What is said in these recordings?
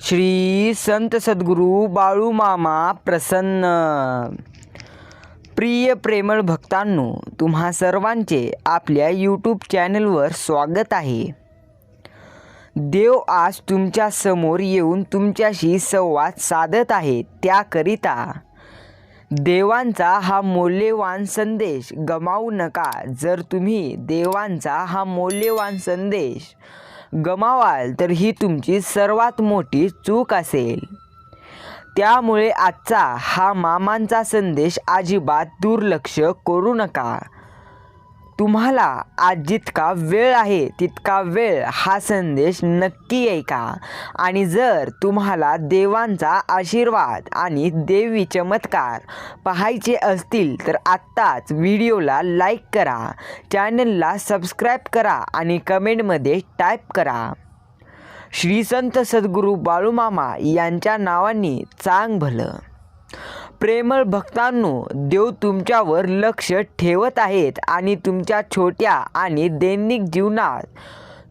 श्री संत सद्गुरू बाळू मामा प्रसन्न. प्रिय प्रेमळ भक्तांनो तुम्हा सर्वांचे आपल्या यूट्यूब चॅनलवर स्वागत आहे. देव आज तुमच्यासमोर येऊन तुमच्याशी संवाद साधत आहे त्याकरिता देवांचा हा मौल्यवान संदेश गमावू नका. जर तुम्ही देवांचा हा मौल्यवान संदेश गमावाल तर ही तुमची सर्वात मोठी चूक असेल. त्यामुळे आजचा हा मामांचा संदेश अजिबात दुर्लक्ष करू नका. तुम्हाला आज जितका वेळ आहे तितका वेळ हा संदेश नक्की ऐका. आणि जर तुम्हाला देवांचा आशीर्वाद आणि देवी चमत्कार पाहायचे असतील तर आत्ताच व्हिडिओला लाईक करा चॅनलला सबस्क्राईब करा आणि कमेंटमध्ये टाईप करा. श्री संत सद्गुरू बाळूमामा यांच्या नावाने चांग भलं प्रेमळ भक्तांनो देव तुमच्यावर लक्ष ठेवत आहेत आणि तुमच्या छोट्या आणि दैनिक जीवनात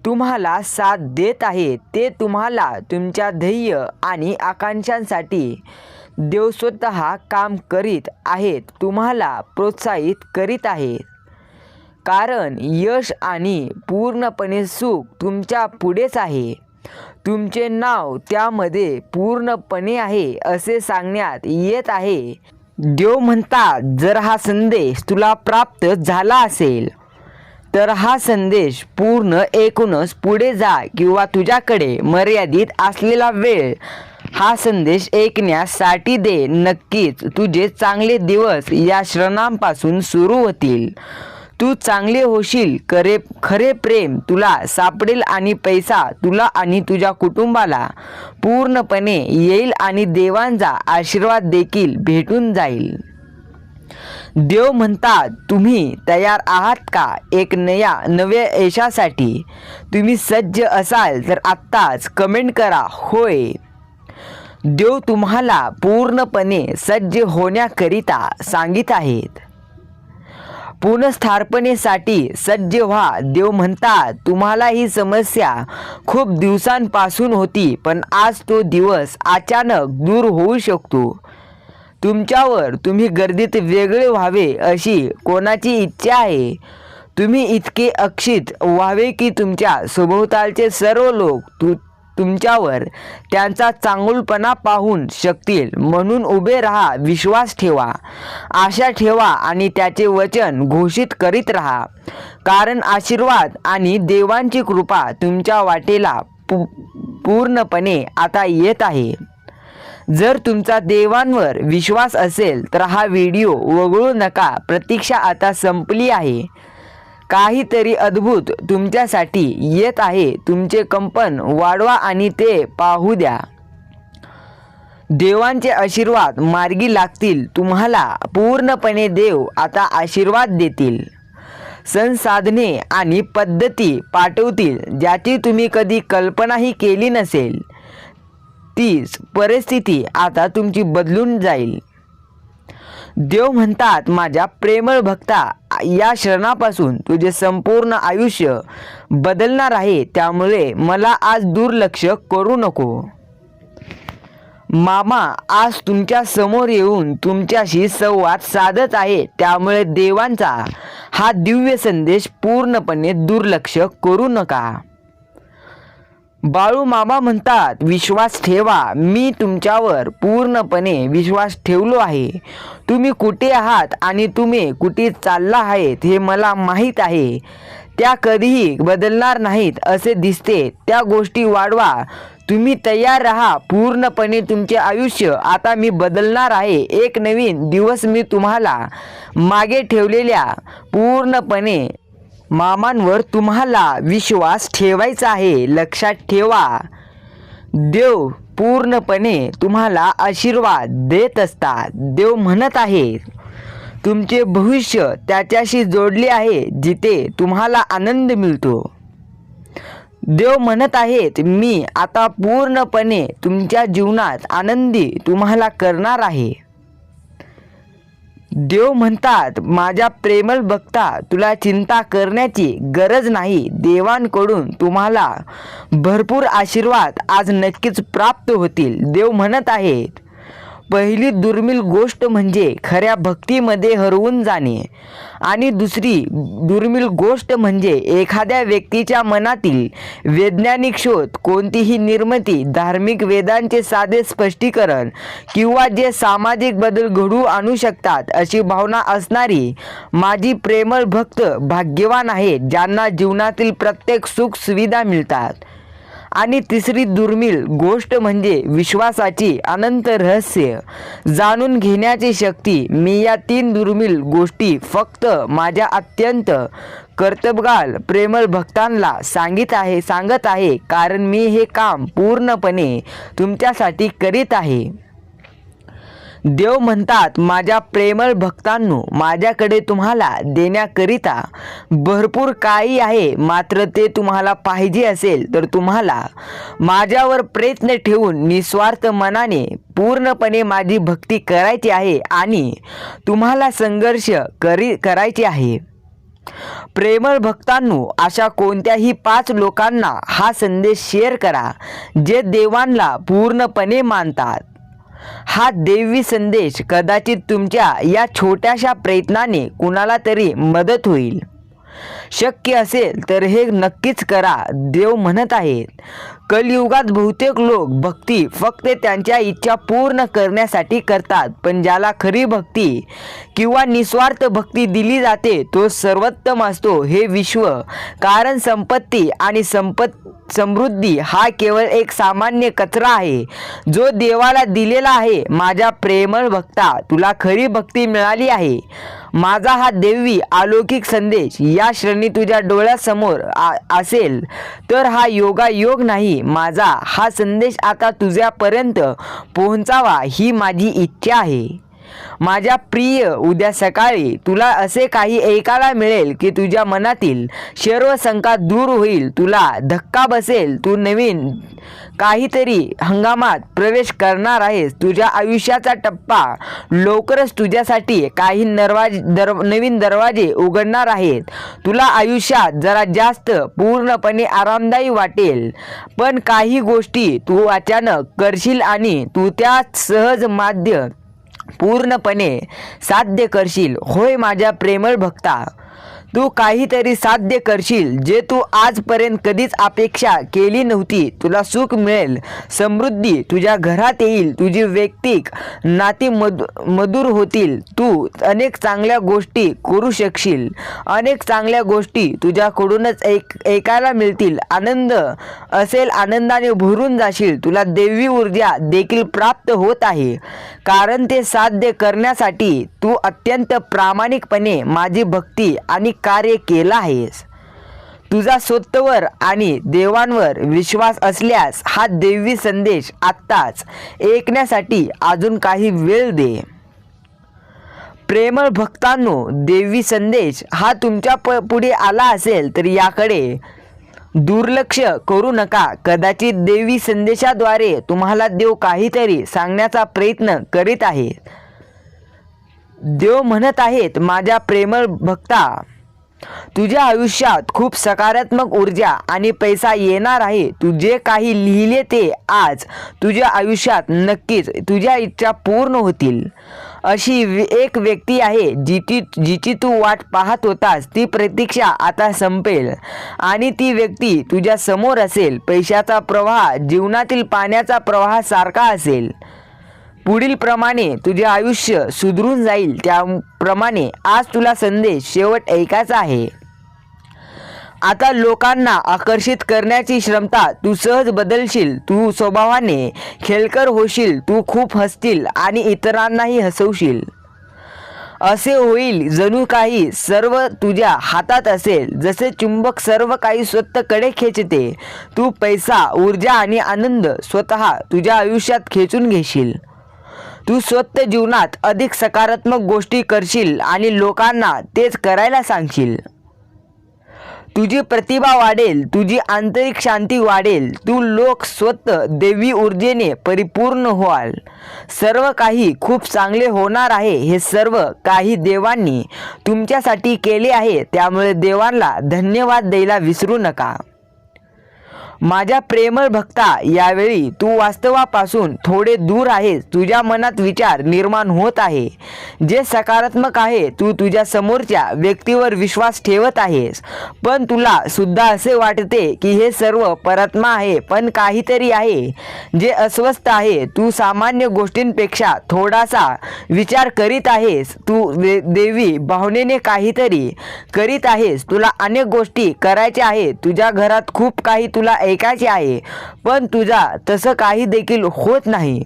तुम्हाला साथ देत आहेत. ते तुम्हाला तुमच्या ध्येय आणि आकांक्षांसाठी देव स्वतः काम करीत आहेत तुम्हाला प्रोत्साहित करीत आहेत. कारण यश आणि पूर्णपणे सुख तुमच्या पुढेच आहे. तुमचे नाव त्यामध्ये पूर्णपणे आहे असे सांगण्यात येत आहे. देव म्हणतात जर हा संदेश तुला प्राप्त झाला असेल तर हा संदेश पूर्ण ऐकूनच पुढे जा किंवा तुझ्याकडे मर्यादित असलेला वेळ हा संदेश ऐकण्यासाठी दे. नक्कीच तुझे चांगले दिवस या श्रणांपासून सुरू होतील. तू चांगले होशील करे खरे प्रेम तुला सापडेल आणि पैसा तुला आणि तुझ्या कुटुंबाला. पूर्णपणे येईल आणि देवांचा आशीर्वाद देखील भेटून जाईल. देव म्हणतात तुम्ही तयार आहात का? एक नया नव्या यशासाठी. तुम्ही सज्ज असाल तर आत्ताच कमेंट करा होय. देव तुम्हाला पूर्णपणे सज्ज होण्याकरिता सांगित आहेत. पुनस्थापनेसाठी सज्ज व्हा. देव म्हणतात तुम्हाला ही समस्या खूप दिवसांपासून होती पण आज तो दिवस अचानक दूर होऊ शकतो. तुमच्यावर तुम्ही गर्दीत वेगळे व्हावे अशी कोणाची इच्छा आहे? तुम्ही इतके अक्षित व्हावे की तुमच्या सभोवतालचे सर्व लोक तु तुमच्यावर त्यांचा चांगुलपणा पाहून शकतील. म्हणून उभे राहा विश्वास ठेवा. आशा ठेवा आणि त्याचे वचन घोषित करीत राहा. कारण आशीर्वाद आणि देवांची कृपा तुमच्या वाटेला पू पूर्णपणे आता येत आहे. जर तुमचा देवांवर विश्वास असेल तर हा व्हिडिओ वगळू नका. प्रतीक्षा आता संपली आहे. काहीतरी अद्भुत तुमच्यासाठी येत आहे. तुमचे कंपन वाढवा आणि ते पाहू द्या. देवांचे आशीर्वाद मार्गी लागतील. तुम्हाला पूर्णपणे देव आता आशीर्वाद देतील. संसाधने आणि पद्धती पाठवतील ज्याची तुम्ही कधी कल्पनाही केली नसेल. तीच परिस्थिती आता तुमची बदलून जाईल. देव म्हणतात माझ्या प्रेमळ भक्ता या क्षणापासून तुझे संपूर्ण आयुष्य बदलणार आहे त्यामुळे मला आज दुर्लक्ष करू नको. मामा आज तुमच्यासमोर येऊन तुमच्याशी संवाद साधत आहे त्यामुळे देवांचा हा दिव्य संदेश पूर्णपणे दुर्लक्ष करू नका. बाळू मामा म्हणतात विश्वास ठेवा. मी तुमच्यावर पूर्णपणे विश्वास ठेवलो आहे. तुम्ही कुठे आहात आणि तुम्ही कुठे चालला आहेत हे मला माहीत आहे. त्या कधीही बदलणार नाहीत असे दिसते. त्या गोष्टी वाढवा. तुम्ही तयार राहा. पूर्णपणे तुमचे आयुष्य आता मी बदलणार आहे. एक नवीन दिवस मी तुम्हाला मागे ठेवलेल्या पूर्णपणे मामांवर तुम्हाला विश्वास ठेवायचा आहे लक्षात ठेवा. देव पूर्णपणे तुम्हाला आशीर्वाद देत असतात देव म्हणत आहे तुमचे भविष्य त्याच्याशी जोडले आहे जिथे तुम्हाला आनंद मिळतो. देव म्हणत आहेत मी आता पूर्णपणे तुमच्या जीवनात आनंदी तुम्हाला करणार आहे. देव म्हणतात माझ्या प्रेमल भक्ता तुला चिंता करण्याची गरज नाही. देवांकडून तुम्हाला भरपूर आशीर्वाद आज नक्कीच प्राप्त होतील. देव म्हणत आहेत पहिली दुर्मिळ गोष्ट म्हणजे खऱ्या भक्तीमध्ये हरवून जाणे. आणि दुसरी दुर्मिळ गोष्ट म्हणजे एखाद्या व्यक्तीच्या मनातील वैज्ञानिक शोध कोणतीही निर्मिती धार्मिक वेदांचे साधे स्पष्टीकरण किंवा जे सामाजिक बदल घडू आणू शकतात अशी भावना असणारी माझी प्रेमळ भक्त भाग्यवान आहेत ज्यांना जीवनातील प्रत्येक सुख सुविधा मिळतात. आणि तिसरी दुर्मिळ गोष्ट म्हणजे विश्वासाची अनंत रहस्य. जाणून घेण्याची शक्ती. मी या तीन दुर्मिळ गोष्टी फक्त माझ्या अत्यंत कर्तबगाल प्रेमळ भक्तांना सांगित आहे सांगत आहे. कारण मी हे काम पूर्णपणे तुमच्यासाठी करीत आहे. देव म्हणतात माझ्या प्रेमळ भक्तांनो माझ्याकडे तुम्हाला देण्याकरिता भरपूर काही आहे. मात्र ते तुम्हाला पाहिजे असेल तर तुम्हाला माझ्यावर प्रयत्न ठेवून निस्वार्थ मनाने पूर्णपणे माझी भक्ती करायची आहे आणि तुम्हाला संघर्ष करी करायचे आहे. प्रेमळ भक्तांनो अशा कोणत्याही पाच लोकांना हा संदेश शेअर करा जे देवांना पूर्णपणे मानतात. हा देवी संदेश कदाचित तुमच्या या छोट्याशा प्रयत्नाने कुणाला तरी मदत होईल. शक्य असेल तर हे नक्कीच करा. देव म्हणत आहेत. कलियुगात बहुतेक लोक भक्ती फक्त त्यांच्या इच्छा पूर्ण करण्यासाठी करतात पण ज्याला खरी भक्ती किंवा निस्वार्थ भक्ती दिली जाते तो सर्वोत्तम असतो. हे विश्व कारण संपत्ती आणि संपत् समृद्धी हा केवळ एक सामान्य कचरा आहे जो देवाला दिलेला आहे. माझ्या प्रेमळ भक्ता तुला खरी भक्ती मिळाली आहे. माझा हा देवी अलौकिक संदेश या श्रेणी तुझ्या डोळ्यासमोर आ- असेल तर हा योगा योग नाही. माझा हा संदेश आता तुझ्यापर्यंत पोहोचावा ही माझी इच्छा आहे. माझ्या प्रिय उद्या सकाळी तुला असे काही ऐकायला मिळेल की तुझ्या मनातील सर्व शंका दूर होईल तुला धक्का बसेल तू नवीन काहीतरी हंगामात प्रवेश करणार आहेस. तुझ्या आयुष्याचा टप्पा लवकरच तुझ्यासाठी काही नरवाज दर नवीन दरवाजे उघडणार आहेत. तुला आयुष्यात जरा जास्त पूर्णपणे आरामदायी वाटेल. पण काही गोष्टी तू अचानक करशील आणि तू त्या सहज माध्य पूर्णपणे साध्य करशील. होय माझ्या प्रेमळ भक्ता! तू काहीतरी साध्य करशील जे तू आजपर्यंत कधीच अपेक्षा केली नव्हती. तुला सुख मिळेल समृद्धी तुझ्या घरात येईल तुझी वैयक्तिक नाती मधु मधुर होतील. तू अनेक चांगल्या गोष्टी करू शकशील. अनेक चांगल्या गोष्टी तुझ्याकडूनच ऐक ऐकायला मिळतील. आनंद असेल आनंदाने भरून जाशील. तुला देवी ऊर्जा देखील प्राप्त होत आहे. कारण ते साध्य करण्यासाठी तू अत्यंत प्रामाणिकपणे माझी भक्ती आणि कार्य केलं आहेस. तुझा स्वतःवर आणि देवांवर विश्वास असल्यास हा देवी संदेश आत्ताच ऐकण्यासाठी अजून काही वेळ दे. प्रेमळ भक्तांनो देवी संदेश हा तुमच्या प पुढे आला असेल तर याकडे दुर्लक्ष करू नका. कदाचित देवी संदेशाद्वारे तुम्हाला देव काहीतरी सांगण्याचा प्रयत्न करीत आहे देव म्हणत आहेत माझ्या प्रेमळ भक्ता तुझ्या आयुष्यात खूप सकारात्मक ऊर्जा आणि पैसा येणार आहे. तू जे काही लिहिले ते आज तुझ्या आयुष्यात नक्कीच तुझ्या इच्छा पूर्ण होतील. अशी एक व्यक्ती आहे जिची जिची तू वाट पाहत होतास ती प्रतीक्षा आता संपेल. आणि ती व्यक्ती तुझ्या समोर असेल. पैशाचा प्रवाह जीवनातील पाण्याचा प्रवाह सारखा असेल. पुढील प्रमाणे तुझे आयुष्य सुधरून जाईल त्याप्रमाणे आज तुला संदेश शेवट ऐकायचा आहे. आता लोकांना आकर्षित करण्याची क्षमता तू सहज बदलशील. तू स्वभावाने खेळकर होशील. तू खूप हसतील आणि इतरांनाही हसवशील. असे होईल जणू काही सर्व तुझ्या हातात असेल. जसे चुंबक सर्व काही स्वतःकडे खेचते. तू पैसा ऊर्जा आणि आनंद स्वतः तुझ्या आयुष्यात खेचून घेशील. तू स्वतः जीवनात अधिक सकारात्मक गोष्टी करशील आणि लोकांना तेच करायला सांगशील. तुझी प्रतिभा वाढेल तुझी आंतरिक शांती वाढेल तू लोक स्वतः देवी ऊर्जेने परिपूर्ण व्हाल. सर्व काही खूप चांगले होणार आहे हे सर्व काही देवांनी तुमच्यासाठी केले आहे त्यामुळे देवांना धन्यवाद द्यायला विसरू नका. माझ्या प्रेमळ भक्ता यावेळी तू वास्तवापासून थोडे दूर आहेस. तुझ्या मनात विचार निर्माण होत आहे. जे सकारात्मक आहे तू तुझ्या समोरच्या व्यक्तीवर विश्वास ठेवत आहेस. पण तुला सुद्धा असे वाटते की हे सर्व परत्मा आहे पण काहीतरी आहे. जे अस्वस्थ आहे तू सामान्य गोष्टींपेक्षा थोडासा विचार करीत आहेस. तू दे- देवी भावनेने काहीतरी करीत आहेस. तुला अनेक गोष्टी करायच्या आहेत. तुझ्या घरात खूप काही तुला ऐकायचे आहे. पण तुझा तसं काही देखील होत नाही.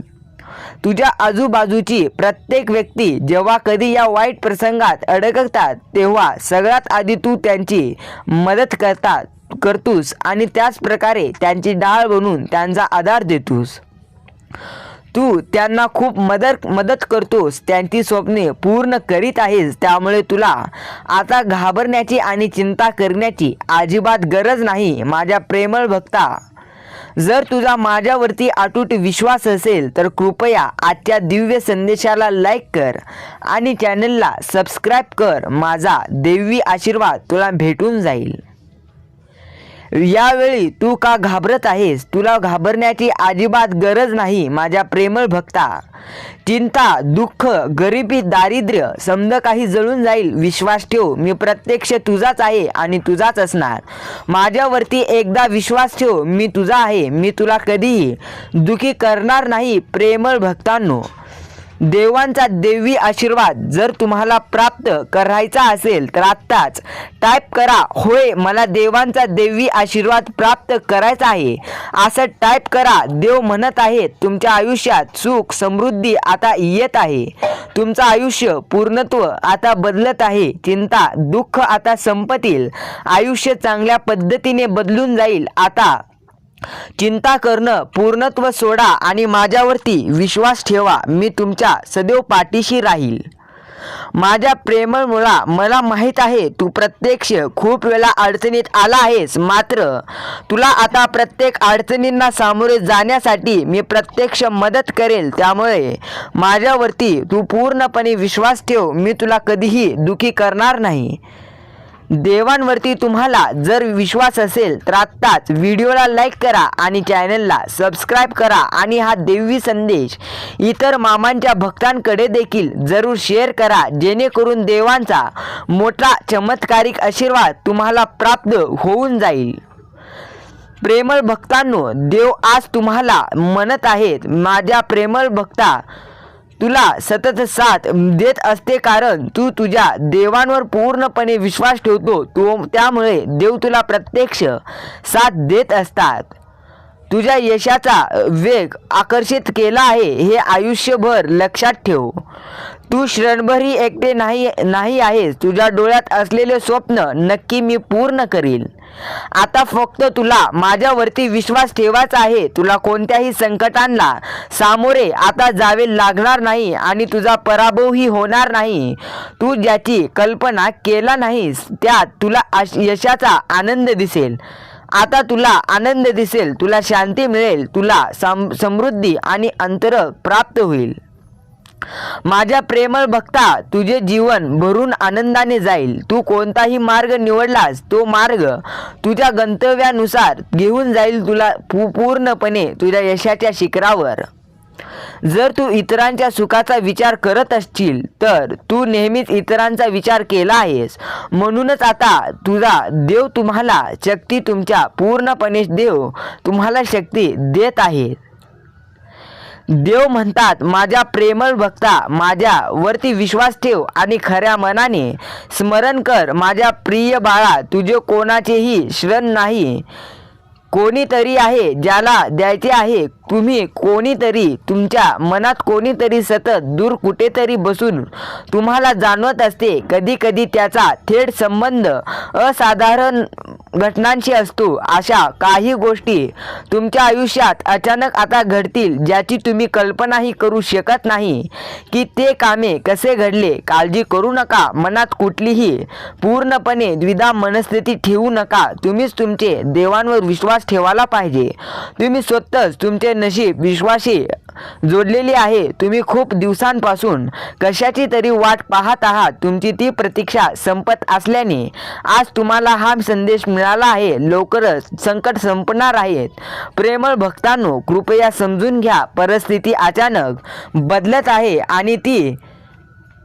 तुझ्या आजूबाजूची प्रत्येक व्यक्ती जेव्हा कधी या वाईट प्रसंगात अडकतात तेव्हा सगळ्यात आधी तू त्यांची मदत करतात करतोस आणि त्याच प्रकारे त्यांची डाळ बनून त्यांचा आधार देतोस. तू त्यांना खूप मदत मदत करतोस. त्यांची स्वप्ने पूर्ण करीत आहेस. त्यामुळे तुला आता घाबरण्याची आणि चिंता करण्याची अजिबात गरज नाही माझ्या प्रेमळ भक्ता. जर तुझा माझ्यावरती अटूट विश्वास असेल तर कृपया आजच्या दिव्य संदेशाला लाईक कर आणि चॅनलला सबस्क्राईब कर. माझा देवी आशीर्वाद तुला भेटून जाईल. यावेळी तू का घाबरत आहेस? तुला घाबरण्याची अजिबात गरज नाही माझ्या प्रेमळ भक्ता. चिंता दुःख गरिबी दारिद्र्य समजा काही जळून जाईल. विश्वास ठेव मी प्रत्यक्ष तुझाच आहे आणि तुझाच असणार. माझ्यावरती एकदा विश्वास ठेव मी तुझा आहे मी तुला कधीही दुखी करणार नाही प्रेमळ भक्तांनो. देवांचा देवी आशीर्वाद जर तुम्हाला प्राप्त करायचा असेल तर आत्ताच टाईप करा होय मला देवांचा देवी आशीर्वाद प्राप्त करायचा आहे. असं टाईप करा देव म्हणत आहेत तुमच्या आयुष्यात सुख समृद्धी आता येत आहे. तुमचं आयुष्य पूर्णत्व आता बदलत आहे चिंता दुःख आता संपतील. आयुष्य चांगल्या पद्धतीने बदलून जाईल आता चिंता करणं पूर्णत्व सोडा आणि माझ्यावरती विश्वास ठेवा. मी तुमच्या सदैव पाठीशी राहील. माझ्या प्रेमळ मुळा मला माहीत आहे तू प्रत्यक्ष खूप वेळा अडचणीत आला आहेस. मात्र तुला आता प्रत्येक अडचणींना सामोरे जाण्यासाठी मी प्रत्यक्ष मदत करेल. त्यामुळे माझ्यावरती तू पूर्णपणे विश्वास ठेव. मी तुला कधीही दुखी करणार नाही. देवांवरती तुम्हाला जर विश्वास असेल तर आत्ताच व्हिडिओला लाईक करा आणि चॅनलला सबस्क्राईब करा आणि हा देवी संदेश इतर मामांच्या भक्तांकडे देखील जरूर शेअर करा जेणेकरून देवांचा मोठा चमत्कारिक आशीर्वाद तुम्हाला प्राप्त होऊन जाईल. प्रेमळ भक्तांनो देव आज तुम्हाला म्हणत आहेत माझ्या प्रेमळ भक्ता तुला सतत साथ देत असते कारण तू तुझ्या देवांवर पूर्णपणे विश्वास ठेवतो. तो त्यामुळे देव तुला प्रत्यक्ष साथ देत असतात. तुझ्या यशाचा वेग आकर्षित केला आहे हे आयुष्यभर लक्षात ठेव. तू क्षणभरही एकटे नाही नाही आहेस. तुझ्या डोळ्यात असलेले स्वप्न नक्की मी पूर्ण करील. आता फक्त तुला माझ्यावरती विश्वास ठेवायचा आहे. तुला कोणत्याही संकटांना सामोरे आता जावे लागणार नाही आणि तुझा पराभवही होणार नाही. तू ज्याची कल्पना केला नाहीस त्यात तुला आश- यशाचा आनंद दिसेल. आता तुला आनंद दिसेल तुला शांती मिळेल तुला सम समृद्धी आणि अंतर प्राप्त होईल. माझ्या प्रेमळ भक्ता तुझे जीवन भरून आनंदाने जाईल. तू कोणताही मार्ग निवडलास तो मार्ग तुझ्या गंतव्यानुसार घेऊन जाईल तुला पूर्णपणे तुझ्या यशाच्या शिखरावर. जर तू इतरांच्या सुखाचा विचार करत असशील तर तू नेहमीच इतरांचा विचार केला आहेस. म्हणूनच आता तुझा देव तुम्हाला शक्ती तुमच्या पूर्णपणे देव तुम्हाला शक्ती देत आहे. देव म्हणतात माझ्या प्रेमळ भक्ता माझ्यावरती विश्वास ठेव आणि खऱ्या मनाने स्मरण कर. माझ्या प्रिय बाळा तुझे कोणाचेही श्रण नाही. कोणीतरी आहे ज्याला द्यायचे आहे. तुम्ही कोणीतरी तुमच्या मनात कोणीतरी सतत दूर कुठेतरी बसून तुम्हाला जाणवत असते. कधी कधी त्याचा थेट संबंध असाधारण घटनांशी असतो. अशा काही गोष्टी तुमच्या आयुष्यात अचानक आता घडतील ज्याची तुम्ही कल्पनाही करू शकत नाही. की ते कामे कसे घडले काळजी करू नका. मनात कुठलीही पूर्णपणे द्विधा मनस्थिती ठेवू नका. तुम्हीच तुमचे देवांवर विश्वास ठेवायला पाहिजे. तुम्ही स्वतःच तुमचे नशीब विश्वाशी जोडलेली आहे. तुम्ही खूप दिवसांपासून कशाची तरी वाट पाहत आहात. तुमची ती प्रतीक्षा संपत असल्याने आज तुम्हाला हा संदेश मिळाला आहे. लवकरच संकट संपणार आहेत प्रेमळ भक्तांनो कृपया समजून घ्या. परिस्थिती अचानक बदलत आहे आणि ती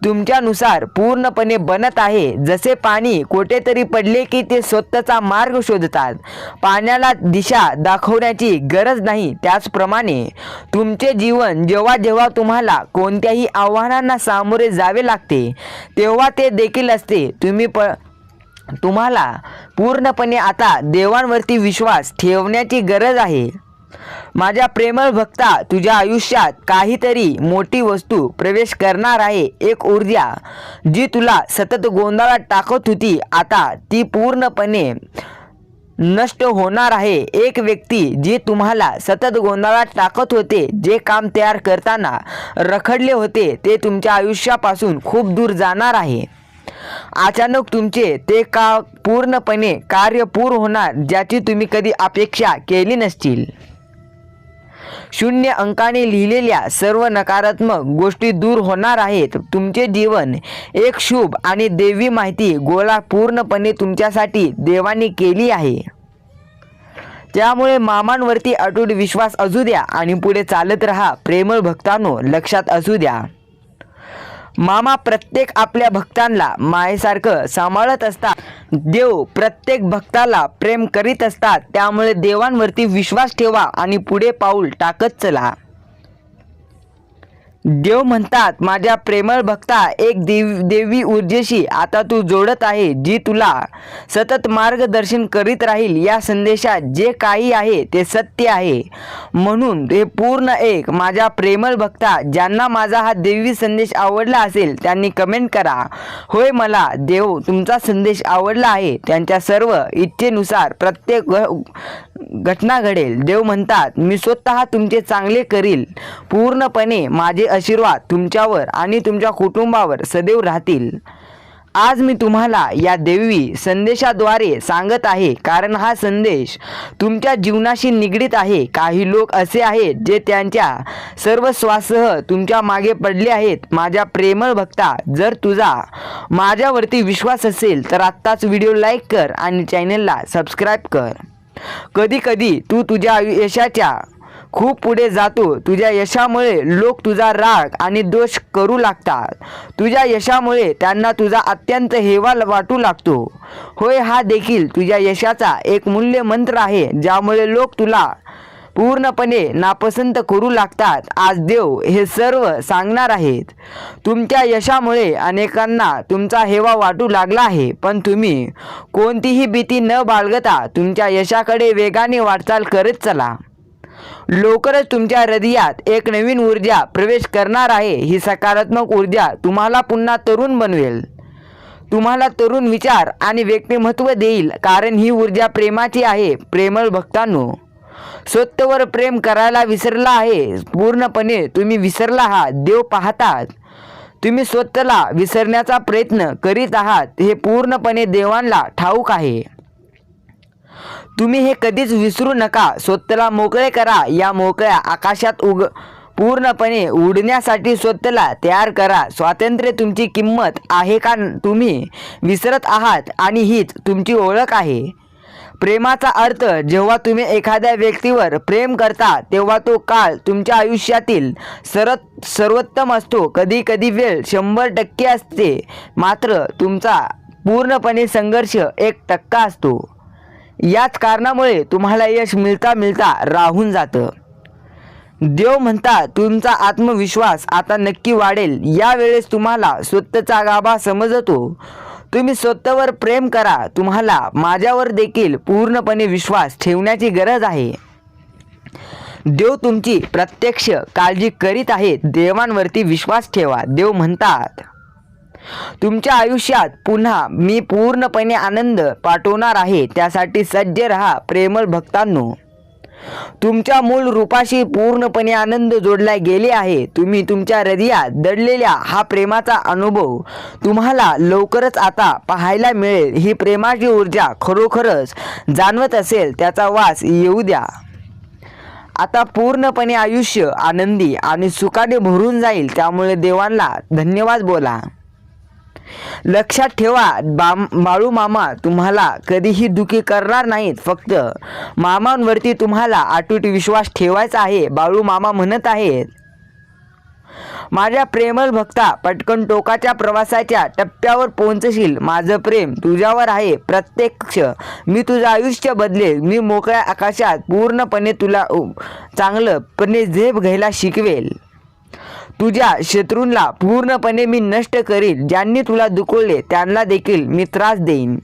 तुमच्यानुसार पूर्णपणे बनत आहे. जसे पाणी कुठेतरी पडले की ते स्वतःचा मार्ग शोधतात. पाण्याला दिशा दाखवण्याची गरज नाही. त्याचप्रमाणे तुमचे जीवन जेव्हा जेव्हा तुम्हाला कोणत्याही आव्हानांना सामोरे जावे लागते तेव्हा ते देखील असते. तुम्ही प तुम्हाला पूर्णपणे आता देवांवरती विश्वास ठेवण्याची गरज आहे. माझ्या प्रेमळ भक्ता तुझ्या आयुष्यात काहीतरी मोठी वस्तू प्रवेश करणार आहे एक ऊर्जा जी तुला सतत गोंधळात टाकत होती आता ती पूर्णपणे नष्ट होणार आहे. एक व्यक्ती जी तुम्हाला सतत गोंधळात टाकत होते जे काम तयार करताना रखडले होते ते तुमच्या आयुष्यापासून खूप दूर जाणार आहे. अचानक तुमचे ते का पूर्णपणे कार्य पूर्ण होणार ज्याची तुम्ही कधी अपेक्षा केली नसतील. शून्य अंकाने लिहिलेल्या सर्व नकारात्मक गोष्टी दूर होणार आहेत. तुमचे जीवन एक शुभ आणि देवी माहिती गोळा पूर्णपणे तुमच्यासाठी देवाने केली आहे. त्यामुळे मामांवरती अटूट विश्वास असू द्या आणि पुढे चालत राहा. प्रेमळ भक्तांनो लक्षात असू द्या. मामा प्रत्येक आपल्या भक्तांना मायेसारखं सांभाळत असतात. देव प्रत्येक भक्ताला प्रेम करीत असतात. त्यामुळे देवांवरती विश्वास ठेवा आणि पुढे पाऊल टाकत चला. देव म्हणतात माझ्या प्रेमळ भक्ता एक देव देवी ऊर्जेशी आता तू जोडत आहे जी तुला सतत मार्गदर्शन करीत राहील. या संदेशात जे काही आहे ते सत्य आहे. म्हणून ते पूर्ण एक माझ्या प्रेमळ भक्ता ज्यांना माझा हा देवी संदेश आवडला असेल त्यांनी कमेंट करा. होय मला देव तुमचा संदेश आवडला आहे. त्यांच्या सर्व इच्छेनुसार प्रत्येक घ- घटना घडेल. देव म्हणतात मी स्वतः तुमचे चांगले करील. पूर्णपणे माझे आशीर्वाद तुमच्यावर आणि तुमच्या कुटुंबावर सदैव राहतील. आज मी तुम्हाला या देवी संदेशाद्वारे सांगत आहे कारण हा संदेश तुमच्या जीवनाशी निगडीत आहे. काही लोक असे आहेत जे त्यांच्या सर्व श्वाससह तुमच्या मागे पडले आहेत. माझ्या प्रेमळ भक्ता जर तुझा माझ्यावरती विश्वास असेल तर आत्ताच व्हिडिओ लाईक कर आणि चॅनलला सबस्क्राईब कर. कधी कधी तू तुझ्या आयु- यशाच्या खूप पुढे जातो. तुझ्या यशामुळे लोक तुझा राग आणि दोष करू लागतात. तुझ्या यशामुळे त्यांना तुझा अत्यंत हेवा वाटू लागतो. होय हा देखील तुझ्या यशाचा एक मूल्य मंत्र आहे ज्यामुळे लोक तुला पूर्णपणे नापसंत करू लागतात. आज देव हे सर्व सांगणार आहेत. तुमच्या यशामुळे अनेकांना तुमचा हेवा वाटू लागला आहे पण तुम्ही कोणतीही भीती न बाळगता तुमच्या यशाकडे वेगाने वाटचाल करत चला. लवकरच तुमच्या हृदयात एक नवीन ऊर्जा प्रवेश करणार आहे. ही सकारात्मक ऊर्जा तुम्हाला पुन्हा तरुण बनवेल. तुम्हाला तरुण विचार आणि व्यक्तिमत्व देईल कारण ही ऊर्जा प्रेमाची आहे. प्रेमळ भक्तांनो स्वतःवर प्रेम करायला विसरला आहे. पूर्णपणे तुम्ही विसरला आहात. देव पाहतात. तुम्ही स्वतःला विसरण्याचा प्रयत्न करीत आहात. हे पूर्णपणे देवांना ठाऊक आहे. तुम्ही हे कधीच विसरू नका. स्वतःला मोकळे करा. या मोकळ्या आकाशात उग पूर्णपणे उडण्यासाठी स्वतःला तयार करा. स्वातंत्र्य तुमची किंमत आहे का तुम्ही विसरत आहात आणि हीच तुमची ओळख आहे. प्रेमाचा अर्थ जेव्हा तुम्ही एखाद्या व्यक्तीवर प्रेम करता तेव्हा तो काळ तुमच्या आयुष्यातील सरत सर्वोत्तम असतो. कधी कधी वेळ शंभर टक्के असते. मात्र तुमचा पूर्णपणे संघर्ष एक टक्का असतो. याच कारणामुळे तुम्हाला यश मिळता मिळता राहून जातं. देव म्हणतात तुमचा आत्मविश्वास आता नक्की वाढेल. यावेळेस तुम्हाला स्वतःचा गाभा समजतो. तुम्ही स्वतःवर प्रेम करा. तुम्हाला माझ्यावर देखील पूर्णपणे विश्वास ठेवण्याची गरज आहे. देव तुमची प्रत्यक्ष काळजी करीत आहे देवांवरती विश्वास ठेवा. देव म्हणतात तुमच्या आयुष्यात पुन्हा मी पूर्णपणे आनंद पाठवणार आहे. त्यासाठी सज्ज रहा प्रेमळ भक्तांनो. तुमच्या मूळ रूपाशी पूर्णपणे आनंद जोडला गेले आहे. तुम्ही तुमच्या हृदयात दडलेल्या हा प्रेमाचा अनुभव तुम्हाला लवकरच आता पाहायला मिळेल. ही प्रेमाची ऊर्जा खरोखरच जाणवत असेल त्याचा वास येऊ द्या. आता पूर्णपणे आयुष्य आनंदी आणि सुखाने भरून जाईल त्यामुळे देवांना धन्यवाद बोला. लक्षात ठेवा बाम बाळू मामा तुम्हाला कधीही दुखी करणार नाहीत फक्त मामांवरती तुम्हाला अटूट विश्वास ठेवायचा आहे बाळू मामा म्हणत आहेत. माझ्या प्रेमल भक्ता पटकन टोकाच्या प्रवासाच्या टप्प्यावर पोहोचशील. माझं प्रेम तुझ्यावर आहे प्रत्यक्ष. मी तुझं आयुष्य बदलेल. मी मोकळ्या आकाशात पूर्णपणे तुला चांगलंपणे झेप घ्यायला शिकवेल. तुझ्या शत्रूंना पूर्णपणे मी नष्ट करील ज्यांनी तुला दुखवले त्यांना देखील मी त्रास देईन.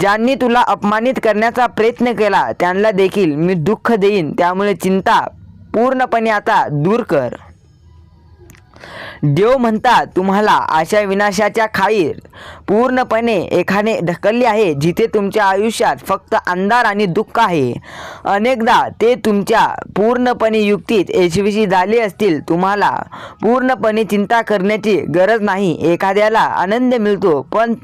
ज्यांनी तुला अपमानित करण्याचा प्रयत्न केला त्यांना देखील मी दुःख देईन. त्यामुळे चिंता पूर्णपणे आता दूर कर. देव म्हणतात तुम्हाला अशा विनाशाच्या खाईर पूर्णपणे एखाने ढकलले आहे जिथे तुमच्या आयुष्यात फक्त अंधार आणि दुःख आहे. अनेकदा ते तुमच्या पूर्णपणे युक्तीत यशस्वी झाले असतील तुम्हाला पूर्णपणे चिंता करण्याची गरज नाही. एखाद्याला आनंद मिळतो पण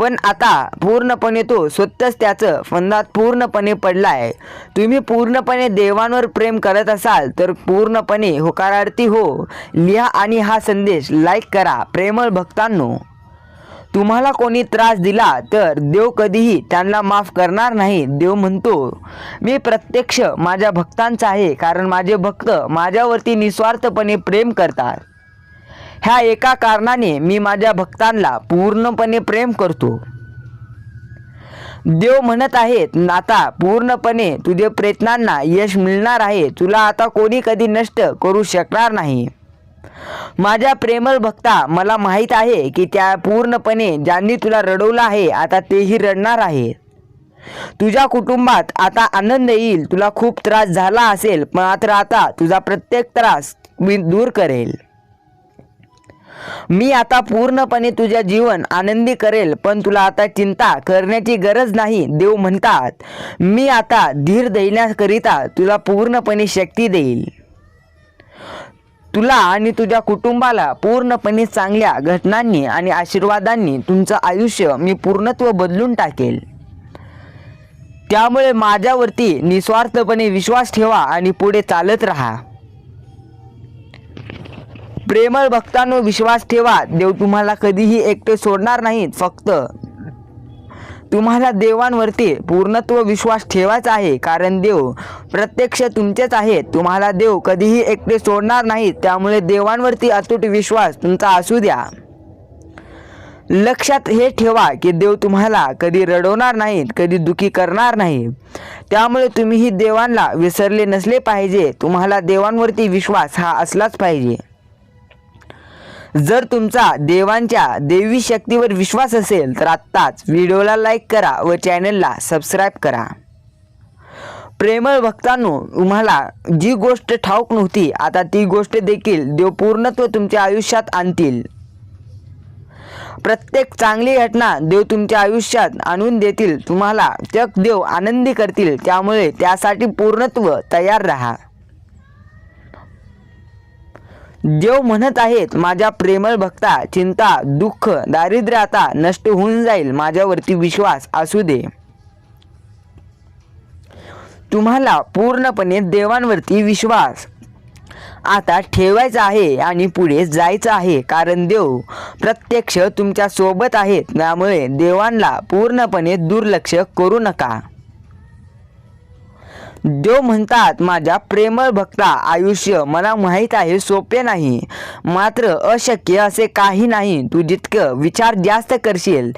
पण आता पूर्णपणे तो स्वतःच त्याचं फंदात पूर्णपणे पडला आहे तुम्ही पूर्णपणे देवांवर प्रेम करत असाल तर पूर्णपणे होकारार्थी हो. लिहा आणि हा संदेश लाईक करा प्रेमळ भक्तांनो. तुम्हाला कोणी त्रास दिला तर देव कधीही त्यांना माफ करणार नाही. देव म्हणतो मी प्रत्यक्ष माझ्या भक्तांचा आहे कारण माझे भक्त माझ्यावरती निस्वार्थपणे प्रेम करतात. ह्या एका कारणाने मी माझ्या भक्तांना पूर्णपणे प्रेम करतो. देव म्हणत आहेत नाता पूर्णपणे तुझे प्रयत्नांना यश मिळणार आहे. तुला आता कोणी कधी नष्ट करू शकणार नाही. माझ्या प्रेमळ भक्ता मला माहीत आहे की त्या पूर्णपणे ज्यांनी तुला रडवलं आहे आता तेही रडणार आहे. तुझ्या कुटुंबात आता आनंद येईल तुला खूप त्रास झाला असेल मात्र आता तुझा प्रत्येक त्रास मी दूर करेल. मी आता पूर्णपणे तुझ्या जीवन आनंदी करेल पण तुला आता चिंता करण्याची गरज नाही देव म्हणतात. मी आता धीर देण्याकरिता तुला पूर्णपणे शक्ती देईल. तुला आणि तुझ्या कुटुंबाला पूर्णपणे चांगल्या घटनांनी आणि आशीर्वादांनी तुमचं आयुष्य मी पूर्णत्व बदलून टाकेल. त्यामुळे माझ्यावरती निस्वार्थपणे विश्वास ठेवा आणि पुढे चालत राहा. प्रेमळ भक्तांनो विश्वास ठेवा. देव तुम्हाला कधीही एकटे सोडणार नाहीत फक्त तुम्हाला देवांवरती पूर्णत्व विश्वास ठेवायचा आहे. कारण देव प्रत्यक्ष तुमचेच आहेत. तुम्हाला देव कधीही एकटे सोडणार नाहीत. त्यामुळे देवांवरती अतूट विश्वास तुमचा असू द्या. लक्षात हे ठेवा की देव तुम्हाला कधी रडवणार नाहीत कधी दुखी करणार नाही. त्यामुळे तुम्हीही देवांना विसरले नसले पाहिजे. तुम्हाला देवांवरती विश्वास हा असलाच पाहिजे. जर तुमचा देवांच्या देवी शक्तीवर विश्वास असेल तर आत्ताच व्हिडिओला लाईक करा व चॅनलला सबस्क्राईब करा. प्रेमळ भक्तांनो तुम्हाला जी गोष्ट ठाऊक नव्हती आता ती गोष्ट देखील देव पूर्णत्व तुमच्या आयुष्यात आणतील. प्रत्येक चांगली घटना देव तुमच्या आयुष्यात आणून देतील. तुम्हाला चक देव आनंदी करतील. त्यामुळे त्यासाठी पूर्णत्व तयार राहा. देव म्हणत आहेत माझ्या प्रेमळ भक्ता चिंता दुःख दारिद्र्य आता नष्ट होऊन जाईल. माझ्यावरती विश्वास असू दे. तुम्हाला पूर्णपणे देवांवरती विश्वास आता ठेवायचा आहे आणि पुढे जायचं आहे. कारण देव प्रत्यक्ष तुमच्यासोबत आहेत त्यामुळे देवांना पूर्णपणे दुर्लक्ष करू नका. देव म्हणतात माझ्या प्रेमळ भक्ता आयुष्य मला माहीत आहे सोपे नाही. मात्र अशक्य असे काही नाही. तू जितकं विचार जास्त करशील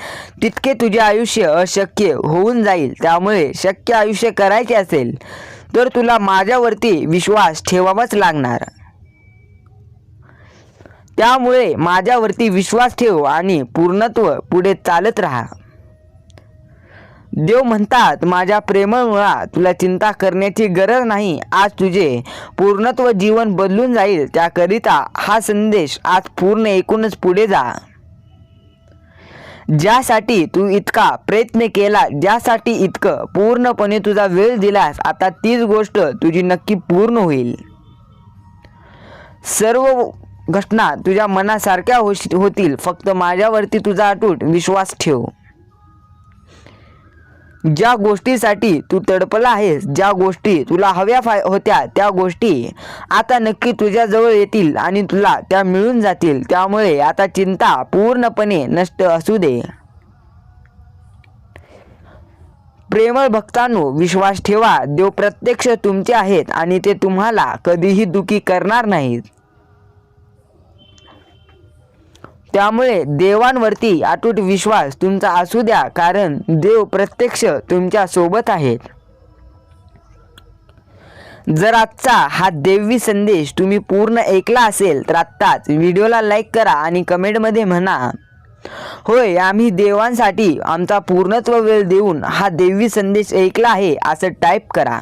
तितके तुझे आयुष्य अशक्य होऊन जाईल. त्यामुळे शक्य आयुष्य करायचे असेल तर तुला माझ्यावरती विश्वास ठेवावाच लागणार. त्यामुळे माझ्यावरती विश्वास ठेव आणि पूर्णत्व पुढे चालत राहा. देव म्हणतात माझ्या प्रेमळ मुळा तुला चिंता करण्याची गरज नाही. आज तुझे पूर्णत्व जीवन बदलून जाईल. त्याकरिता हा संदेश आज पूर्ण ऐकूनच पुढे जा. ज्यासाठी तू इतका प्रयत्न केला ज्यासाठी इतकं पूर्णपणे तुझा वेळ दिलास आता तीच गोष्ट तुझी नक्की पूर्ण होईल. सर्व घटना तुझ्या मनासारख्या होश- होतील. फक्त माझ्यावरती तुझा अटूट विश्वास ठेव. ज्या गोष्टीसाठी तू तडपला आहेस ज्या गोष्टी तुला हव्या फाय होत्या त्या गोष्टी आता नक्की तुझ्याजवळ येतील आणि तुला त्या मिळून जातील. त्यामुळे आता चिंता पूर्णपणे नष्ट असू दे. प्रेमळ भक्तांनो विश्वास ठेवा. देव प्रत्यक्ष तुमचे आहेत आणि ते तुम्हाला कधीही दुखी करणार नाहीत. त्यामुळे देवांवरती अटूट विश्वास तुमचा असू द्या कारण देव प्रत्यक्ष तुमच्यासोबत आहेत. जर आजचा हा देवी संदेश तुम्ही पूर्ण ऐकला असेल तर आत्ताच व्हिडिओला लाईक करा आणि कमेंटमध्ये म्हणा. होय आम्ही देवांसाठी आमचा पूर्णत्व वेळ देऊन हा देवी संदेश ऐकला आहे असं टाईप करा.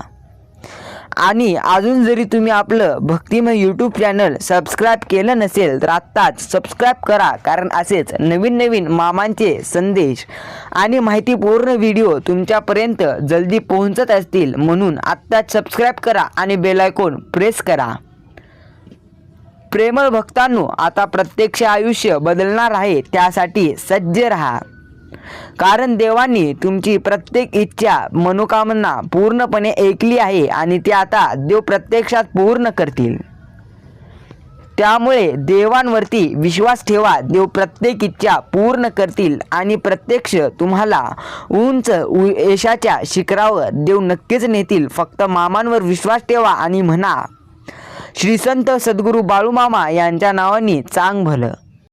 आणि अजून जरी तुम्ही आपलं भक्तिमय यूट्यूब चॅनल सबस्क्राईब केलं नसेल तर आत्ताच सबस्क्राईब करा. कारण असेच नवीन नवीन मामांचे संदेश आणि माहितीपूर्ण व्हिडिओ तुमच्यापर्यंत जल्दी पोहोचत असतील म्हणून आत्ताच सबस्क्राईब करा आणि बेलायकोन प्रेस करा. प्रेमळ भक्तांनो आता प्रत्यक्ष आयुष्य बदलणार आहे त्यासाठी सज्ज राहा. कारण देवांनी तुमची प्रत्येक इच्छा मनोकामना पूर्णपणे ऐकली आहे आणि ते आता देव प्रत्यक्षात पूर्ण करतील. त्यामुळे देवांवरती विश्वास ठेवा देव प्रत्येक इच्छा पूर्ण करतील आणि प्रत्यक्ष तुम्हाला उंच उ- यशाच्या शिखरावर देव नक्कीच नेतील. फक्त मामांवर विश्वास ठेवा आणि म्हणा श्रीसंत सद्गुरू बाळूमामा यांच्या नावाने चांग भलं.